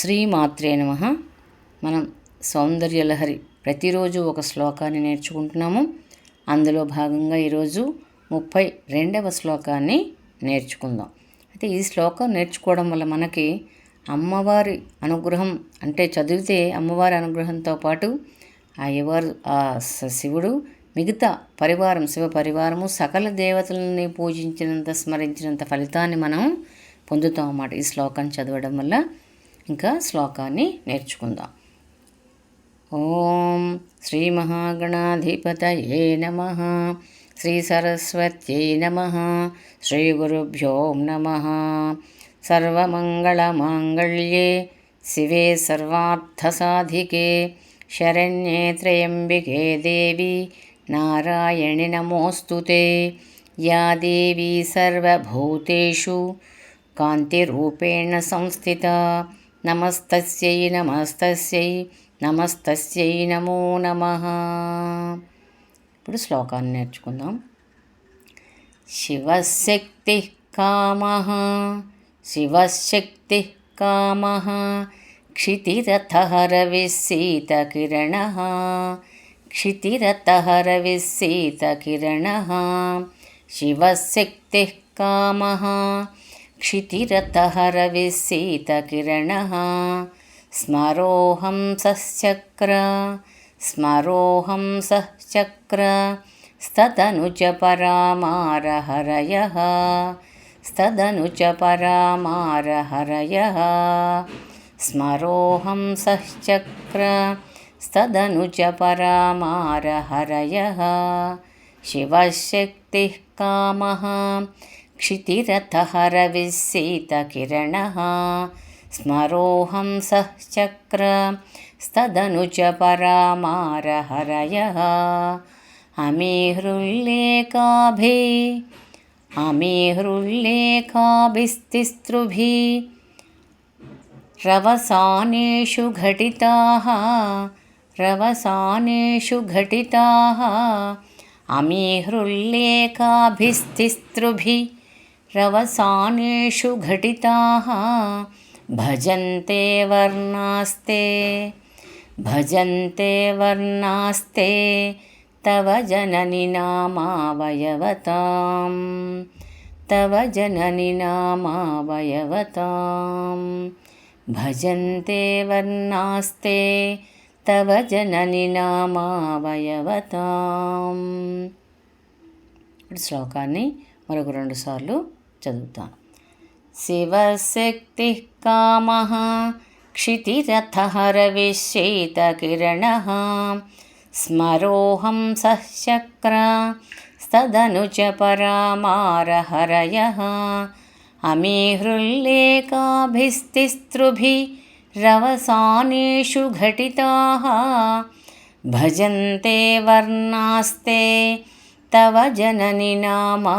శ్రీమాత్రే నమ. మనం సౌందర్యలహరి ప్రతిరోజు ఒక శ్లోకాన్ని నేర్చుకుంటున్నాము. అందులో భాగంగా ఈరోజు ముప్పై రెండవ శ్లోకాన్ని నేర్చుకుందాం. అయితే ఈ శ్లోకం నేర్చుకోవడం వల్ల మనకి అమ్మవారి అనుగ్రహం అంటే చదివితే అమ్మవారి అనుగ్రహంతో పాటు ఆ ఎవరు ఆ శివుడు మిగతా పరివారం శివ పరివారము సకల దేవతలని పూజించినంత స్మరించినంత ఫలితాన్ని మనం పొందుతాం అన్నమాట ఈ శ్లోకాన్ని చదవడం వల్ల. ఇంకా శ్లోకాన్ని నేర్చుకుందాం. ఓం శ్రీ మహాగణాధిపతయే నమ. శ్రీ సరస్వత్యై నమ. శ్రీ గురుభ్యో నమ. సర్వమంగళమాంగళ్యే శివే సర్వార్థసాధికే. శరణ్యే త్రయంబికే దేవి. నారాయణి నమోస్తుతే యా దేవీ సర్వభూతేషు. కాంతిరూపేణ సంస్థిత. నమస్తస్యై నమస్తస్యై నమస్తస్యై నమో నమ. ఇప్పుడు శ్లోకాన్ని నేర్చుకుందాం. శివశక్తి కామ శివశక్తి కామ క్షితిరథహరవిశీతకిరణ క్షితిరథహరవిశీతకిరణ శివశక్తి क्षितिरतः क्षितिरथहरविसीतकिरणः स्मरोऽहं सश्चक्र स्मरोऽहं सश्चक्रस्तदनु च परामारहरयः स्तदनु परामारहरयः स्मरोऽहं सश्चक्र स्तदनु च शिवशक्तिः कामः क्षितिरथहरविशीतकिरणः स्मरोऽहं सश्चक्र स्तदनुज परामारहरयः अमीहृल्लेखाभि अमीहृल्लेखाभिस्तिस्त्रुभिः रवसानेषु घटिताः रवसानेषु घटिताः अमीहृल्लेखाभिस्तिस्त्रुभिः रवसानेषु घटिताः भजन्ते वर्णास्ते भजन्ते वर्णास्ते तव जननि नामावयवतां तव जननि नामावयवतां भजन्ते वर्णास्ते तव जननि నామావయవతాం ఇప్పుడు శ్లోకాన్ని మరొక రెండు సార్లు చదువుతాను. శివశక్తి కామ క్షితిరథహరవిశ్చేతకిరణ స్మరోహం సశక్ర స్తదను చ పరామారహరయ అమీ హృల్లేకాభిస్తిస్తృభిరవసానేషు ఘటితా భజంతే వర్ణాస్తే तव जननि नामावयवताम्।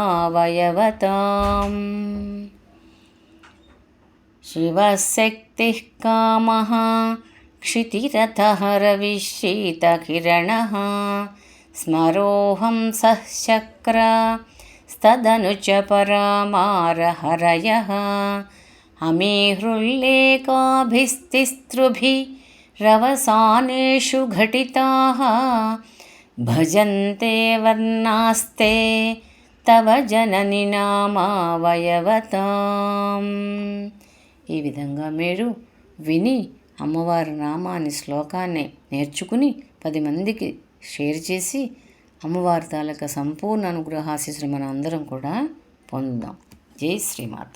शिवशक्तिः कामः क्षितिरथः रविशीतकिरणः स्मरोऽहं सः शक्र स्तदनु च परामारहरयः। अमीहृल्लेकाभिस्तिस्तृभिरवसानेषु घटिताः భజంతే వర్ణాస్తే తవ జనని నామావయవతాం. ఈ విధంగా మీరు విని అమ్మవారి నామాన్ని శ్లోకాన్ని నేర్చుకుని పది మందికి షేర్ చేసి అమ్మవారి తాలూకా సంపూర్ణ అనుగ్రహాశీస్సులు మనం అందరం కూడా పొందుదాం. జై శ్రీమాత.